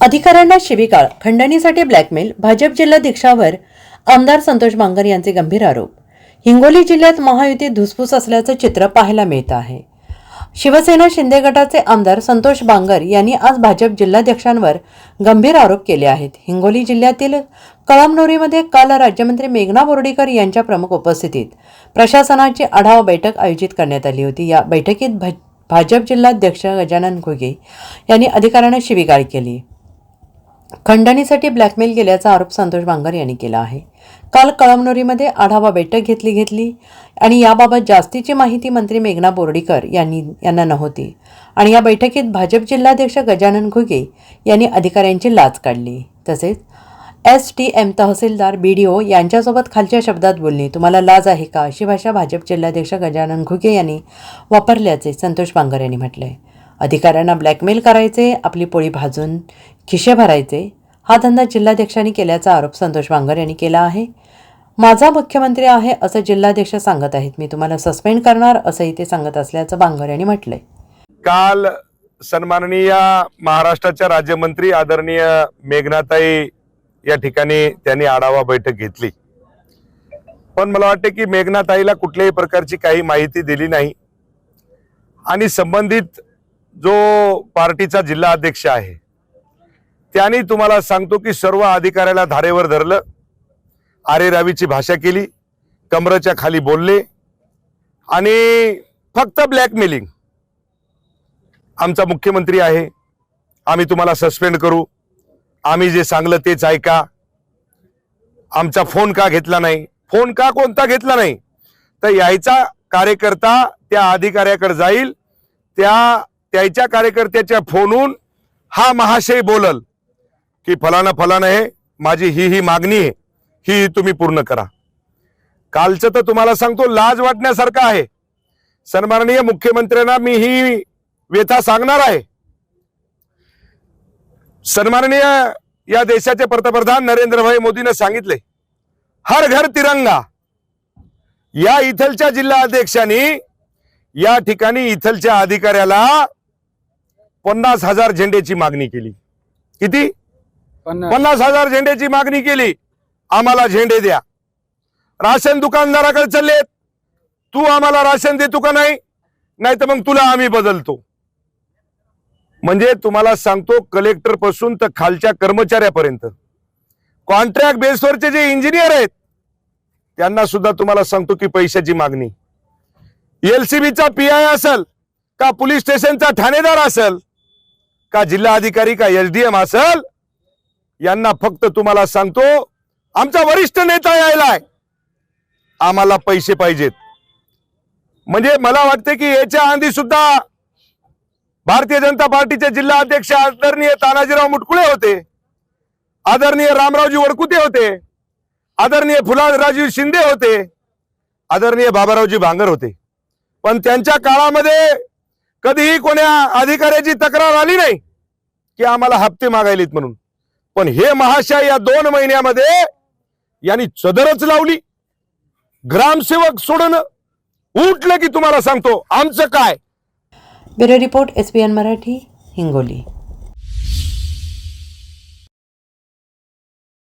अधिकाऱ्यांना शिवीगाळ खंडणीसाठी ब्लॅकमेल भाजप जिल्हाध्यक्षावर आमदार संतोष बांगर यांचे गंभीर आरोप. हिंगोली जिल्ह्यात महायुती धुसफूस असल्याचं चित्र पाहायला मिळतं आहे. शिवसेना शिंदे गटाचे आमदार संतोष बांगर यांनी आज भाजप जिल्हाध्यक्षांवर गंभीर आरोप केले आहेत. हिंगोली जिल्ह्यातील कळमनोरीमध्ये काल राज्यमंत्री मेघना बोर्डीकर यांच्या प्रमुख उपस्थितीत प्रशासनाची आढावा बैठक आयोजित करण्यात आली होती. या बैठकीत भाजप जिल्हाध्यक्ष गजानन घुगे यांनी अधिकाऱ्यांना शिवीगाळ केली. खंडणीसाठी ब्लॅकमेल केल्याचा आरोप संतोष बांगर यांनी केला आहे. काल कळमनुरीमध्ये आढावा बैठक घेतली घेतली आणि याबाबत जास्तीची माहिती मंत्री मेघना बोर्डीकर यांनी यांना नव्हती. आणि या बैठकीत भाजप जिल्हाध्यक्ष गजानन घुगे यांनी अधिकाऱ्यांची लाच काढली. तसेच एस टी एम तहसीलदार बी डी ओ यांच्यासोबत खालच्या शब्दात बोलणे तुम्हाला लाज आहे का? अशी भाषा भाजप जिल्हाध्यक्ष गजानन घुगे यांनी वापरल्याचे संतोष बांगर यांनी म्हटले अधिकाऱ्यांना ब्लॅकमेल करायचे आपली पोळी भाजून खिशे भरायचे. हा धंदा जिल्हाध्यक्षांनी केल्याचा आरोप संतोष बांगर यांनी केला आहे. माझा मुख्यमंत्री आहे असं जिल्हाध्यक्ष सांगत आहेत. मी तुम्हाला सस्पेंड करणार असंही ते सांगत असल्याचं बांगर यांनी म्हटलंय. काल सन्माननीय महाराष्ट्राच्या राज्यमंत्री आदरणीय मेघनाताई या ठिकाणी त्यांनी आढावा बैठक घेतली. पण मला वाटते की मेघनाताईला कुठल्याही प्रकारची काही माहिती दिली नाही. आणि संबंधित जो पार्टीचा जिल्हा अध्यक्ष आहे त्यांनी तुम्हाला सांगतो की सर्व अधिकाऱ्याला धारेवर धरलं आरे रावीची भाषा केली कमरच्या खाली बोलले आणि फक्त ब्लॅकमेलिंग आमचा मुख्यमंत्री आहे आम्ही तुम्हाला सस्पेंड करू आम्ही जे सांगलं तेच ऐका. आमचा फोन का घेतला नाही? फोन का कोणता घेतला नाही? तर यायचा कार्यकर्ता त्या अधिकाऱ्याकडे जाईल त्या त्याच्या कार्यकर्त्याच्या फोनून हा महाशय बोलल की फलाना फलाना आहे माझी ही ही मागणी आहे ही तुम्ही पूर्ण करा. कालचं तर तुम्हाला सांगतो लाज वाटण्यासारखं आहे. सन्माननीय मुख्यमंत्र्यांना मी ही व्यथा सांगणार आहे. सन्माननीय या देशाचे पंतप्रधान नरेंद्रभाई मोदीनं सांगितले हर घर तिरंगा. या इथलच्या जिल्हा अध्यक्षांनी या ठिकाणी इथलच्या अधिकाऱ्याला पन्नास हजार झेंडेची मागणी केली. किती? पन्नास. पन्नास हजार झेंड्याची मागणी केली. आम्हाला झेंडे द्या. राशन दुकानदाराकडे चाललेत तू आम्हाला राशन देतो का नाही? नाही तर मग तुला आम्ही बदलतो. म्हणजे तुम्हाला सांगतो कलेक्टरपासून तर खालच्या कर्मचाऱ्यापर्यंत. कॉन्ट्रॅक्ट बेसवरचे जे इंजिनियर आहेत त्यांना सुद्धा तुम्हाला सांगतो की पैशाची मागणी. एलसीबीचा पीआय असेल का पोलीस स्टेशनचा ठाणेदार असेल का जिल्हा अधिकारी का एसडीएम असेल? यांना फक्त तुम्हाला सांगतो आमचा वरिष्ठ नेता यायलाय. आम्हाला पैसे पाहिजेत. म्हणजे मला वाटते की याच्या आधी सुद्धा भारतीय जनता पार्टीचे जिल्हा अध्यक्ष आदरणीय तानाजीराव मुटकुळे होते. आदरणीय रामरावजी वडकुते होते. आदरणीय फुलाराजी शिंदे होते. आदरणीय बाबारावजी भांगर होते. पण त्यांच्या काळामध्ये कधीही कोण्या अधिकाऱ्याची तक्रार आली नाही की आम्हाला हप्ते मागायलेत म्हणून. पण हे महाशय या दोन महिन्यामध्ये यांनी चदरच लावली. ग्रामसेवक सोडणं उठलं की तुम्हाला सांगतो आमचं काय? Bureau report S Marathi Hingoli.